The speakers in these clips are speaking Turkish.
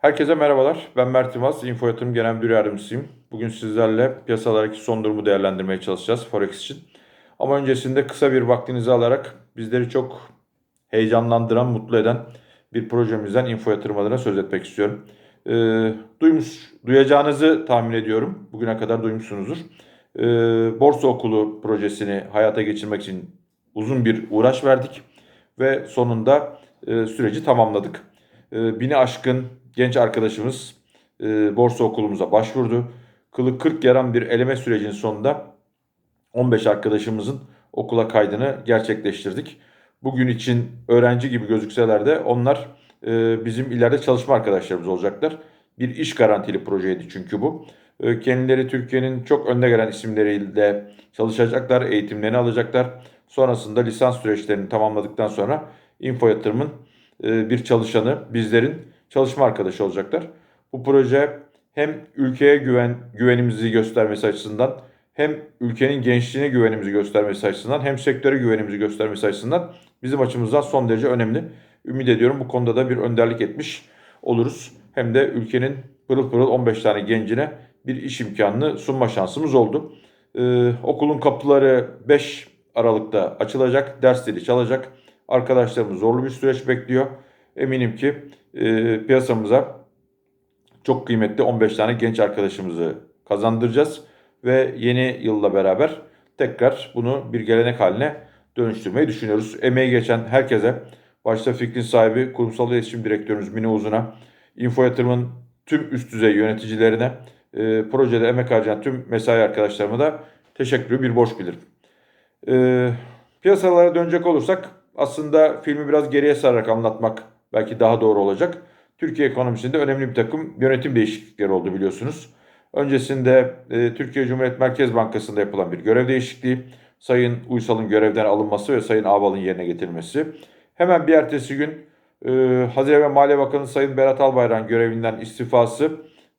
Herkese merhabalar. Ben Mert Yılmaz, Info Yatırım Genel Müdür Yardımcısıyım. Bugün sizlerle piyasalardaki son durumu değerlendirmeye çalışacağız Forex için. Ama öncesinde kısa bir vaktinizi alarak bizleri çok heyecanlandıran, mutlu eden bir projemizden Info Yatırım adına söz etmek istiyorum. Ee, duymuş, duyacağınızı tahmin ediyorum. Bugüne kadar duymuşsunuzdur. Ee, Borsa Okulu projesini hayata geçirmek için uzun bir uğraş verdik ve sonunda e, süreci tamamladık. E, bini aşkın genç arkadaşımız e, borsa okulumuza başvurdu. Kılı 40 yaran bir eleme sürecinin sonunda 15 arkadaşımızın okula kaydını gerçekleştirdik. Bugün için öğrenci gibi gözükseler de onlar e, bizim ileride çalışma arkadaşlarımız olacaklar. Bir iş garantili projeydi çünkü bu. E, kendileri Türkiye'nin çok önde gelen isimleriyle çalışacaklar, eğitimlerini alacaklar. Sonrasında lisans süreçlerini tamamladıktan sonra Info Yatırım'ın e, bir çalışanı, bizlerin çalışma arkadaşı olacaklar. Bu proje hem ülkeye güven güvenimizi göstermesi açısından hem ülkenin gençliğine güvenimizi göstermesi açısından hem sektöre güvenimizi göstermesi açısından bizim açımızdan son derece önemli. Ümit ediyorum bu konuda da bir önderlik etmiş oluruz. Hem de ülkenin pırıl pırıl 15 tane gencine bir iş imkanını sunma şansımız oldu. Ee, okulun kapıları 5 Aralık'ta açılacak, dersleri çalacak. Arkadaşlarımız zorlu bir süreç bekliyor. Eminim ki e, piyasamıza çok kıymetli 15 tane genç arkadaşımızı kazandıracağız. Ve yeni yılla beraber tekrar bunu bir gelenek haline dönüştürmeyi düşünüyoruz. Emeği geçen herkese, başta fikrin sahibi kurumsal iletişim direktörümüz Mine Uzun'a, Info Yatırım'ın tüm üst düzey yöneticilerine, e, projede emek harcayan tüm mesai arkadaşlarıma da teşekkürü bir borç bilirim. E, piyasalara dönecek olursak aslında filmi biraz geriye sararak anlatmak belki daha doğru olacak. Türkiye ekonomisinde önemli bir takım yönetim değişiklikleri oldu biliyorsunuz. Öncesinde e, Türkiye Cumhuriyet Merkez Bankası'nda yapılan bir görev değişikliği, Sayın Uysal'ın görevden alınması ve Sayın Ağbal'ın yerine getirilmesi. Hemen bir ertesi gün e, Hazine ve Maliye Bakanı Sayın Berat Albayrak'ın görevinden istifası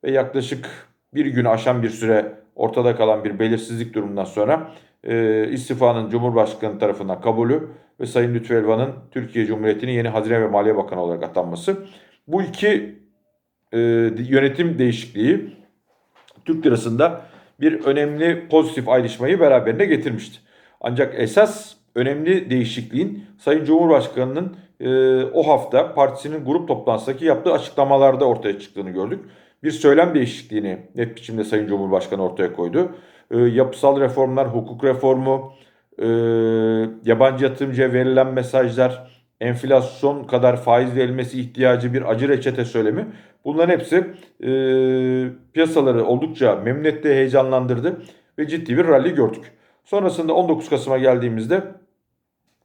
ve yaklaşık bir gün aşan bir süre ortada kalan bir belirsizlik durumundan sonra e, istifanın Cumhurbaşkanı tarafından kabulü ve Sayın Lütfü Elvan'ın Türkiye Cumhuriyeti'nin yeni Hazine ve Maliye Bakanı olarak atanması. Bu iki e, yönetim değişikliği Türk lirasında bir önemli pozitif ayrışmayı beraberine getirmişti. Ancak esas önemli değişikliğin Sayın Cumhurbaşkanı'nın e, o hafta partisinin grup toplantısındaki yaptığı açıklamalarda ortaya çıktığını gördük. Bir söylem değişikliğini net biçimde Sayın Cumhurbaşkanı ortaya koydu. E, yapısal reformlar, hukuk reformu, e, yabancı yatırımcıya verilen mesajlar, enflasyon kadar faiz verilmesi ihtiyacı bir acı reçete söylemi. Bunların hepsi e, piyasaları oldukça memnun etti, heyecanlandırdı ve ciddi bir rally gördük. Sonrasında 19 Kasım'a geldiğimizde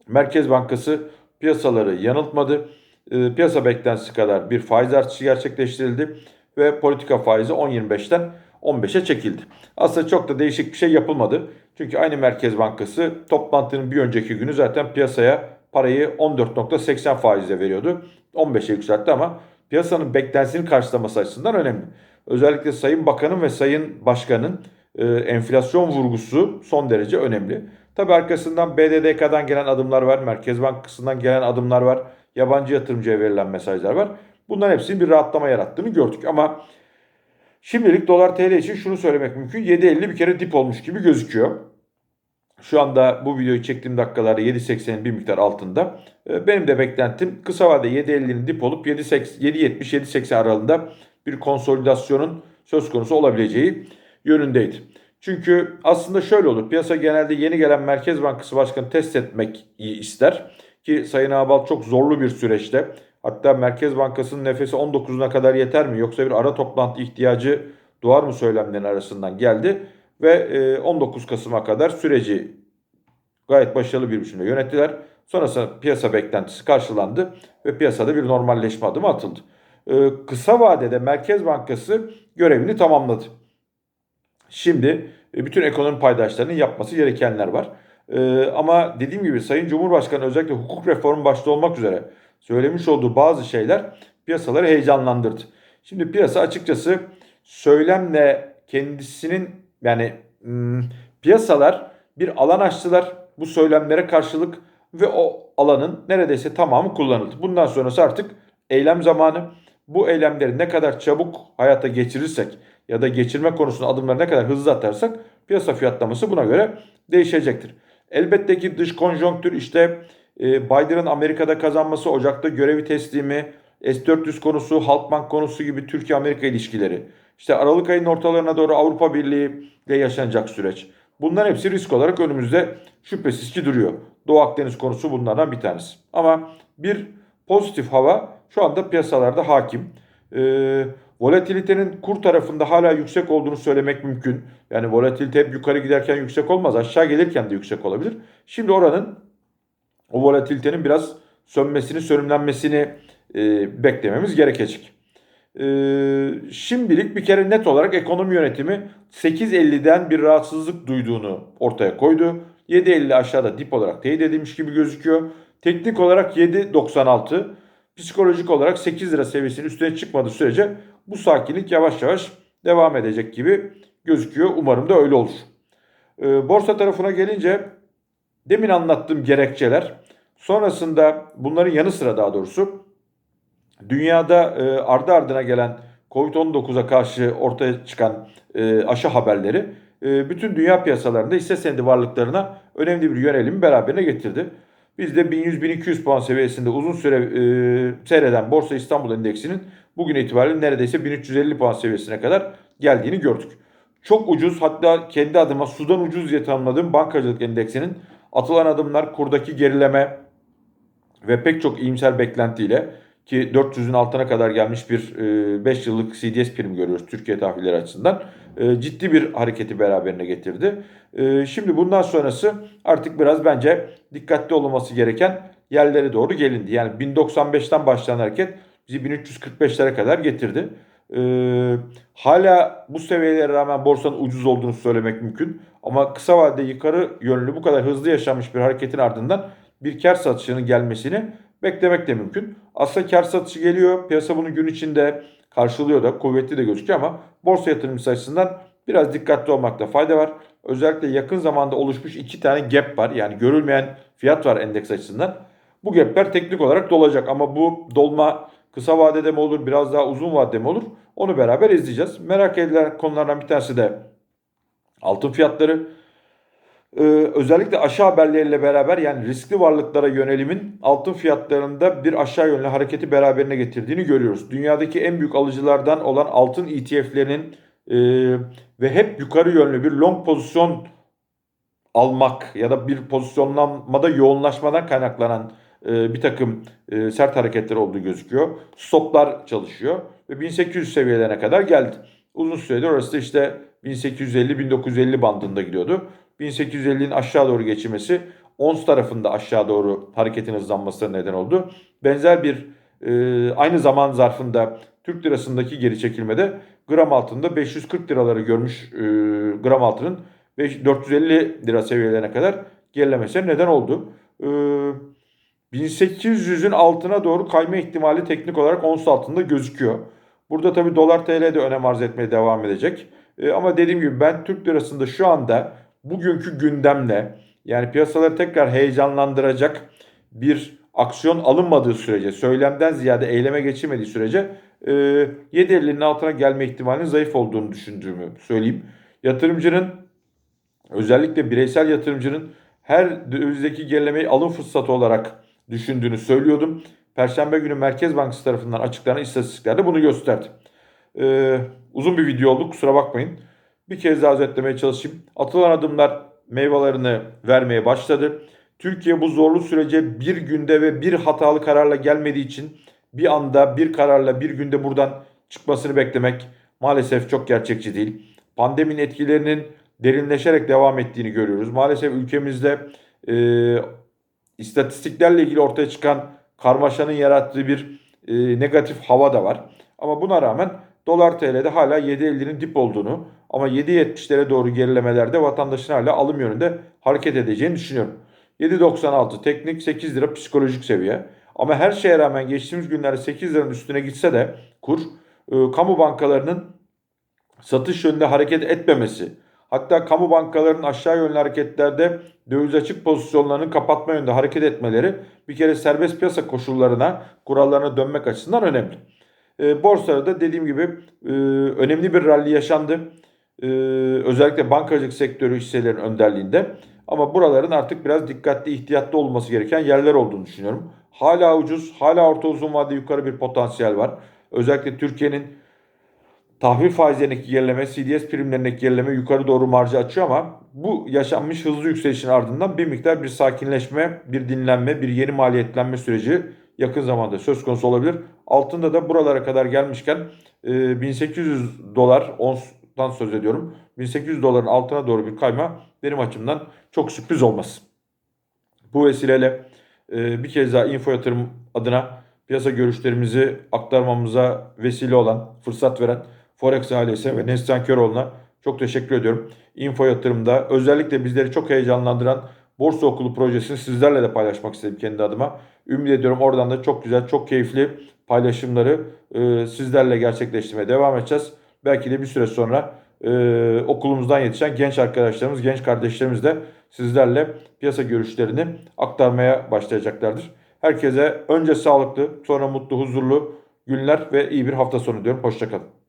Merkez Bankası piyasaları yanıltmadı. E, piyasa beklentisi kadar bir faiz artışı gerçekleştirildi ve politika faizi 10.25'ten 15'e çekildi. Aslında çok da değişik bir şey yapılmadı. Çünkü aynı Merkez Bankası toplantının bir önceki günü zaten piyasaya parayı 14.80 faizle veriyordu. 15'e yükseltti ama piyasanın beklentisini karşılaması açısından önemli. Özellikle Sayın Bakan'ın ve Sayın Başkan'ın e, enflasyon vurgusu son derece önemli. Tabi arkasından BDDK'dan gelen adımlar var, Merkez Bankası'ndan gelen adımlar var, yabancı yatırımcıya verilen mesajlar var. Bunların hepsinin bir rahatlama yarattığını gördük ama şimdilik dolar TL için şunu söylemek mümkün. 7.50 bir kere dip olmuş gibi gözüküyor. Şu anda bu videoyu çektiğim dakikalarda 7.80'in bir miktar altında. Ee, benim de beklentim kısa vadede 7.50'nin dip olup 7.70-7.80 aralığında bir konsolidasyonun söz konusu olabileceği yönündeydi. Çünkü aslında şöyle olur. Piyasa genelde yeni gelen Merkez Bankası Başkanı test etmek ister. Ki Sayın Ağbal çok zorlu bir süreçte. Hatta Merkez Bankası'nın nefesi 19'una kadar yeter mi? Yoksa bir ara toplantı ihtiyacı doğar mı söylemlerin arasından geldi ve 19 e, Kasım'a kadar süreci gayet başarılı bir biçimde yönettiler. Sonrasında piyasa beklentisi karşılandı ve piyasada bir normalleşme adımı atıldı. E, kısa vadede Merkez Bankası görevini tamamladı. Şimdi e, bütün ekonomi paydaşlarının yapması gerekenler var. Ama dediğim gibi Sayın Cumhurbaşkanı özellikle hukuk reformu başta olmak üzere söylemiş olduğu bazı şeyler piyasaları heyecanlandırdı. Şimdi piyasa açıkçası söylemle kendisinin yani hmm, piyasalar bir alan açtılar bu söylemlere karşılık ve o alanın neredeyse tamamı kullanıldı. Bundan sonrası artık eylem zamanı. bu eylemleri ne kadar çabuk hayata geçirirsek ya da geçirme konusunda adımları ne kadar hızlı atarsak piyasa fiyatlaması buna göre değişecektir. Elbette ki dış konjonktür işte Biden'ın Amerika'da kazanması, Ocak'ta görevi teslimi, S-400 konusu, Halkbank konusu gibi Türkiye-Amerika ilişkileri, işte Aralık ayının ortalarına doğru Avrupa Birliği ile yaşanacak süreç. Bunların hepsi risk olarak önümüzde şüphesiz ki duruyor. Doğu Akdeniz konusu bunlardan bir tanesi. Ama bir pozitif hava şu anda piyasalarda hakim. Ee, volatilitenin kur tarafında hala yüksek olduğunu söylemek mümkün. Yani volatilite hep yukarı giderken yüksek olmaz. Aşağı gelirken de yüksek olabilir. Şimdi oranın o volatilitenin biraz sönmesini, sönümlenmesini e, beklememiz gerekecek. E, şimdilik bir kere net olarak ekonomi yönetimi 8.50'den bir rahatsızlık duyduğunu ortaya koydu. 7.50 aşağıda dip olarak teyit edilmiş gibi gözüküyor. Teknik olarak 7.96, psikolojik olarak 8 lira seviyesinin üstüne çıkmadığı sürece bu sakinlik yavaş yavaş devam edecek gibi gözüküyor. Umarım da öyle olur. E, borsa tarafına gelince demin anlattığım gerekçeler sonrasında bunların yanı sıra daha doğrusu dünyada e, ardı ardına gelen Covid-19'a karşı ortaya çıkan e, aşı haberleri e, bütün dünya piyasalarında hisse senedi varlıklarına önemli bir yönelim beraberine getirdi. Biz de 1100-1200 puan seviyesinde uzun süre e, seyreden Borsa İstanbul Endeksinin bugün itibariyle neredeyse 1350 puan seviyesine kadar geldiğini gördük. Çok ucuz hatta kendi adıma sudan ucuz diye tanımladığım bankacılık endeksinin atılan adımlar kurdaki gerileme ve pek çok iyimser beklentiyle ki 400'ün altına kadar gelmiş bir 5 yıllık CDS prim görüyoruz Türkiye tahvilleri açısından. E, ciddi bir hareketi beraberine getirdi. E, şimdi bundan sonrası artık biraz bence dikkatli olunması gereken yerlere doğru gelindi. Yani 1095'ten başlayan hareket bizi 1345'lere kadar getirdi. Ee, hala bu seviyelere rağmen borsanın ucuz olduğunu söylemek mümkün. Ama kısa vadede yukarı yönlü bu kadar hızlı yaşanmış bir hareketin ardından bir kar satışının gelmesini beklemek de mümkün. Aslında kar satışı geliyor. Piyasa bunu gün içinde karşılıyor da kuvvetli de gözüküyor ama borsa yatırımcısı açısından biraz dikkatli olmakta fayda var. Özellikle yakın zamanda oluşmuş iki tane gap var. Yani görülmeyen fiyat var endeks açısından. Bu gapler teknik olarak dolacak ama bu dolma kısa vadede mi olur biraz daha uzun vadede mi olur onu beraber izleyeceğiz. Merak edilen konulardan bir tanesi de altın fiyatları. Ee, özellikle aşağı haberleriyle beraber yani riskli varlıklara yönelimin altın fiyatlarında bir aşağı yönlü hareketi beraberine getirdiğini görüyoruz. Dünyadaki en büyük alıcılardan olan altın ETF'lerinin e, ve hep yukarı yönlü bir long pozisyon almak ya da bir pozisyonlanmada yoğunlaşmadan kaynaklanan e, bir takım e, sert hareketler olduğu gözüküyor. Stoplar çalışıyor ve 1800 seviyelerine kadar geldi. Uzun süredir orası da işte 1850-1950 bandında gidiyordu. 1850'nin aşağı doğru geçmesi ons tarafında aşağı doğru hareketin hızlanmasına neden oldu. Benzer bir e, aynı zaman zarfında Türk lirasındaki geri çekilmede gram altında 540 liraları görmüş e, gram altının 450 lira seviyelerine kadar gerilemesine neden oldu. E, 1800'ün altına doğru kayma ihtimali teknik olarak ons altında gözüküyor. Burada tabi dolar TL de önem arz etmeye devam edecek. E, ama dediğim gibi ben Türk lirasında şu anda bugünkü gündemle yani piyasaları tekrar heyecanlandıracak bir aksiyon alınmadığı sürece, söylemden ziyade eyleme geçirmediği sürece e, 7.50'nin altına gelme ihtimalinin zayıf olduğunu düşündüğümü söyleyeyim. Yatırımcının özellikle bireysel yatırımcının her dövizdeki gerilemeyi alım fırsatı olarak düşündüğünü söylüyordum. Perşembe günü Merkez Bankası tarafından açıklanan istatistiklerde bunu gösterdi. Ee, uzun bir video oldu kusura bakmayın. Bir kez daha özetlemeye çalışayım. Atılan adımlar meyvelerini vermeye başladı. Türkiye bu zorlu sürece bir günde ve bir hatalı kararla gelmediği için bir anda bir kararla bir günde buradan çıkmasını beklemek maalesef çok gerçekçi değil. Pandeminin etkilerinin derinleşerek devam ettiğini görüyoruz. Maalesef ülkemizde e, istatistiklerle ilgili ortaya çıkan karmaşanın yarattığı bir e, negatif hava da var. Ama buna rağmen dolar TL'de hala 7.50'nin dip olduğunu ama 7.70'lere doğru gerilemelerde vatandaşın hala alım yönünde hareket edeceğini düşünüyorum. 7.96 teknik 8 lira psikolojik seviye. Ama her şeye rağmen geçtiğimiz günlerde 8 liranın üstüne gitse de kur e, kamu bankalarının satış yönünde hareket etmemesi, Hatta kamu bankalarının aşağı yönlü hareketlerde döviz açık pozisyonlarını kapatma yönünde hareket etmeleri bir kere serbest piyasa koşullarına, kurallarına dönmek açısından önemli. E, borsada da dediğim gibi e, önemli bir rally yaşandı. E, özellikle bankacılık sektörü hisselerinin önderliğinde. Ama buraların artık biraz dikkatli, ihtiyatlı olması gereken yerler olduğunu düşünüyorum. Hala ucuz, hala orta uzun vadede yukarı bir potansiyel var. Özellikle Türkiye'nin tahvil faizlerindeki gerileme, CDS primlerindeki gerileme yukarı doğru marjı açıyor ama bu yaşanmış hızlı yükselişin ardından bir miktar bir sakinleşme, bir dinlenme, bir yeni maliyetlenme süreci yakın zamanda söz konusu olabilir. Altında da buralara kadar gelmişken e, 1800 dolar onstan söz ediyorum. 1800 doların altına doğru bir kayma benim açımdan çok sürpriz olmaz. Bu vesileyle e, bir kez daha info yatırım adına piyasa görüşlerimizi aktarmamıza vesile olan, fırsat veren Forex ailesi ve Neslihan Köroğlu'na çok teşekkür ediyorum. Info yatırımda özellikle bizleri çok heyecanlandıran Borsa Okulu projesini sizlerle de paylaşmak istedim kendi adıma. Ümit ediyorum oradan da çok güzel, çok keyifli paylaşımları e, sizlerle gerçekleştirmeye devam edeceğiz. Belki de bir süre sonra e, okulumuzdan yetişen genç arkadaşlarımız, genç kardeşlerimiz de sizlerle piyasa görüşlerini aktarmaya başlayacaklardır. Herkese önce sağlıklı, sonra mutlu, huzurlu günler ve iyi bir hafta sonu diyorum. Hoşçakalın.